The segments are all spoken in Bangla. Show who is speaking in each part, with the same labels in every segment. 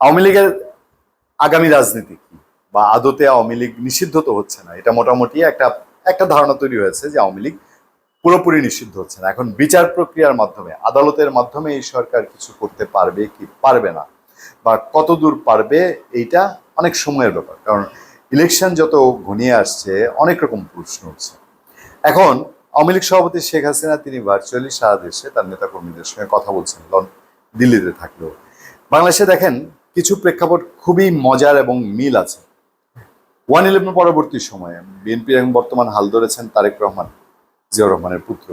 Speaker 1: আওয়ামী লীগের আগামী রাজনীতি কি? বা আদতে আওয়ামী লীগ নিষিদ্ধ তো হচ্ছে না। এটা মোটামুটি একটা একটা ধারণা তৈরি হয়েছে যে আওয়ামী লীগ পুরোপুরি নিষিদ্ধ হচ্ছে না। এখন বিচার প্রক্রিয়ার মাধ্যমে, আদালতের মাধ্যমে এই সরকার কিছু করতে পারবে কি পারবে না? বা কতদূর পারবে এইটা অনেক সময়ের ব্যাপার। কারণ ইলেকশন যত ঘনিয়ে আসছে, অনেক রকম প্রশ্ন উঠছে। এখন আওয়ামী লীগ সভাপতি শেখ হাসিনা, তিনি ভার্চুয়ালি সারা দেশে তার নেতাকর্মীদের সঙ্গে কথা বলছেন। দিল্লিতে থাকলেও। বাংলাদেশে দেখেন কিছু প্রেক্ষাপট খুবই মজার এবং মিল আছে। ওয়ান ইলেভেন পরবর্তী সময়ে বিএনপির এবং বর্তমান হাল ধরেছেন তারেক রহমান, জিয়াউর রহমানের পুত্র।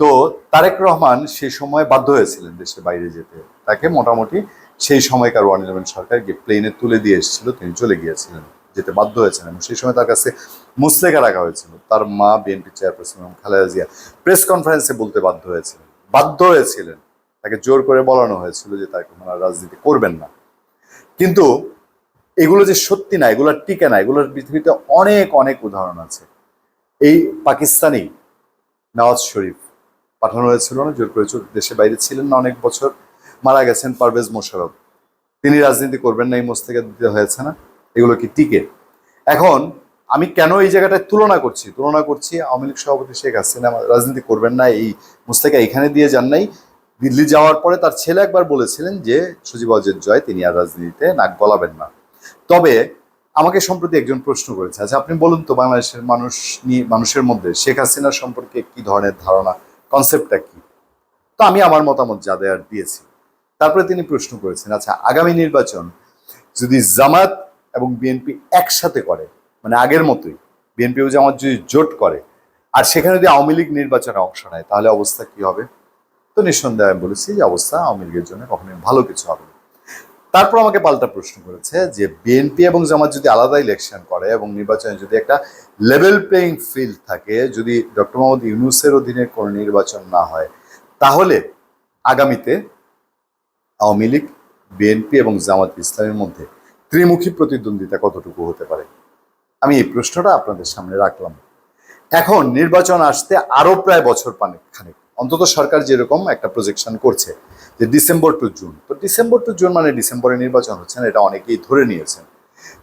Speaker 1: তো তারেক রহমান সেই সময় বাধ্য হয়েছিলেন দেশের বাইরে যেতে। তাকে মোটামুটি সেই সময়কার ওয়ান ইলেভেন সরকার গিয়ে প্লেনে তুলে দিয়ে এসেছিল, তিনি চলে গিয়েছিলেন, যেতে বাধ্য হয়েছেন এবং সেই সময় তার কাছে মুসলেখা রাখা হয়েছিল। তার মা বিএনপি চেয়ারপারসন এবং খালেদা জিয়া প্রেস কনফারেন্সে বলতে বাধ্য হয়েছিলেন। বাধ্য হয়েছিলেন। তাকে জোর করে বলানো হয়েছিল যে তাকে রাজনীতি করবেন না। কিন্তু এগুলো যে সত্যি না, এগুলো টিকে না, এগুলোর পৃথিবীতে অনেক অনেক উদাহরণ আছে। এই পাকিস্তানি নওয়াজ শরীফ পাঠানো হয়েছিল না, জোর করে দেশে বাইরে ছিলেন না অনেক বছর, মারা গেছেন পারভেজ মোশারফ তিনি রাজনীতি করবেন না, এই মোস্তেকে দিতে হয়েছে না, এগুলো কি টিকে? এখন আমি কেন এই জায়গাটায় তুলনা করছি? তুলনা করছি আওয়ামী লীগ সভাপতি শেখ হাসিনা, রাজনীতি করবেন না, এই মুস্তাকে এখানে দিয়ে যান নাই দিল্লি যাওয়ার পরে তার ছেলে একবার বলেছিলেন যে সজীব অজের জয়, তিনি আর রাজনীতিতে নাক গলাবেন না। তবে আমাকে সম্প্রতি একজন প্রশ্ন করেছে আচ্ছা আপনি বলুন তো বাংলাদেশের মানুষ নিয়ে, মানুষের মধ্যে শেখ হাসিনা সম্পর্কে কি ধরনের ধারণা কনসেপ্টটা কি? তো আমি আমার মতামত যা দেওয়ার দিয়েছি। তারপরে তিনি প্রশ্ন করেছেন আচ্ছা আগামী নির্বাচন যদি জামাত এবং বিএনপি একসাথে করে মানে আগের মতোই বিএনপি ও জামাত যদি জোট করে, আর সেখানে যদি আওয়ামী লীগ নির্বাচনে অংশ নেয়, তাহলে অবস্থা কি হবে? তো নিঃসন্দেহে আমি বলেছি যে অবস্থা আওয়ামী লীগের জন্য কখনোই ভালো কিছু হবে তারপর আমাকে পাল্টা প্রশ্ন করেছে যে বিএনপি এবং জামাত যদি আলাদা ইলেকশন করে এবং নির্বাচনে যদি একটা লেভেল প্লেইং ফিল্ড থাকে, যদি ডক্টর মোহাম্মদ ইউনুসের অধীনে কোনো নির্বাচন না হয়, তাহলে আগামীতে আওয়ামী লীগ বিএনপি এবং জামাত ইসলামের মধ্যে ত্রিমুখী প্রতিদ্বন্দ্বিতা কতটুকু হতে পারে? আমি এই প্রশ্নটা আপনাদের সামনে রাখলাম। এখন নির্বাচন আসতে আরও প্রায় বছর পানে খানিক। অন্তত সরকার যেরকম একটা প্রজেকশন করছে যে ডিসেম্বর টু জুন তো ডিসেম্বর টু জুন মানে ডিসেম্বরে নির্বাচন হচ্ছে না, এটা অনেকেই ধরে নিয়েছেন।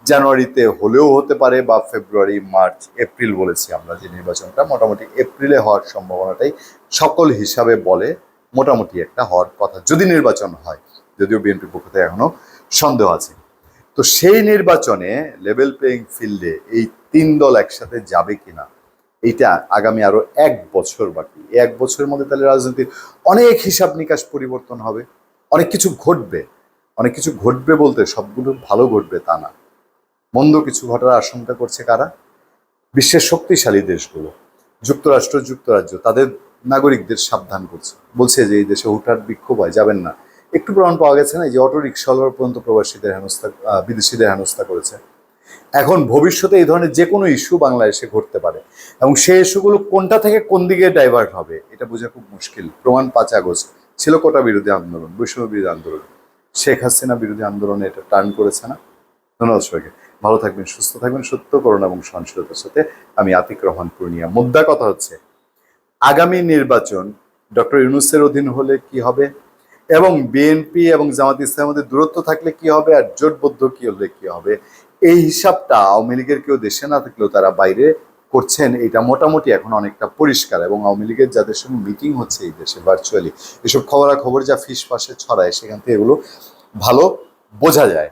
Speaker 1: জানুয়ারিতে হলেও হতে পারে বা ফেব্রুয়ারি মার্চ এপ্রিল বলেছি আমরা যে নির্বাচনটা, মোটামুটি এপ্রিলে হওয়ার সম্ভাবনাটাই সকল হিসাবে বলে মোটামুটি একটা হওয়ার কথা যদি নির্বাচন হয়, যদিও বিএনপির পক্ষ থেকে এখনও সন্দেহ আছে। তো সেই নির্বাচনে লেভেল প্লেইং ফিল্ডে এই তিন দল একসাথে যাবে কিনা এইটা আগামী আরও এক বছর বাকি। এক বছরের মধ্যে তাহলে রাজনীতির অনেক হিসাব নিকাশ পরিবর্তন হবে। অনেক কিছু ঘটবে। অনেক কিছু ঘটবে বলতে সবগুলো ভালো ঘটবে তা না। মন্দ কিছু ঘটার আশঙ্কা করছে কারা? বিশ্বের শক্তিশালী দেশগুলো। যুক্তরাষ্ট্র, যুক্তরাজ্য, তাদের নাগরিকদের সাবধান করছে। বলছে যে এই দেশে হুটহাট বিক্ষোভ হয়, যাবেন না। একটু প্রমাণ পাওয়া গেছে না, এই যে অটো রিক্সাওয়ালার পর্যন্ত প্রবাসীদের হেনস্থা বিদেশিদের হেনস্থা করেছে। এখন ভবিষ্যতে এই ধরনের যে কোনো ইস্যু বাংলাদেশে ঘটতে পারে। এবং সেই ইস্যুগুলো কোনটা থেকে কোন দিকে ডাইভার্ট হবে, এটা বোঝা খুব মুশকিল। প্রমাণ পাঁচ আগস্ট, ছিল কোটা বিরোধী আন্দোলন? বৈষম্য বিরোধী আন্দোলন। শেখ হাসিনা বিরোধী আন্দোলনে এটা টার্ন করেছে না? ধন্যবাদ সবাইকে। ভালো থাকবেন, সুস্থ থাকবেন। সত্য করুন এবং সহনশীলতার সাথে আমি আতিক রহমান পূর্ণিয়া। মুদ্রা কথা হচ্ছে, আগামী নির্বাচন ডক্টর ইউনুসের অধীন হলে কি হবে? এবং বিএনপি এবং জামাত ইসলামের মধ্যে দূরত্ব থাকলে কি হবে? আর জোটবদ্ধ কি হলে কি হবে? এই হিসাবটা আওয়ামী লীগের কেউ দেশে না থাকলেও তারা বাইরে করছেন, এটা মোটামুটি এখন অনেকটা পরিষ্কার এবং আওয়ামী লীগের যাদের সঙ্গে মিটিং হচ্ছে এই দেশে ভার্চুয়ালি এসব খবরাখবর যা ফিস পাশে ছড়ায় সেখান থেকে এগুলো ভালো বোঝা যায়।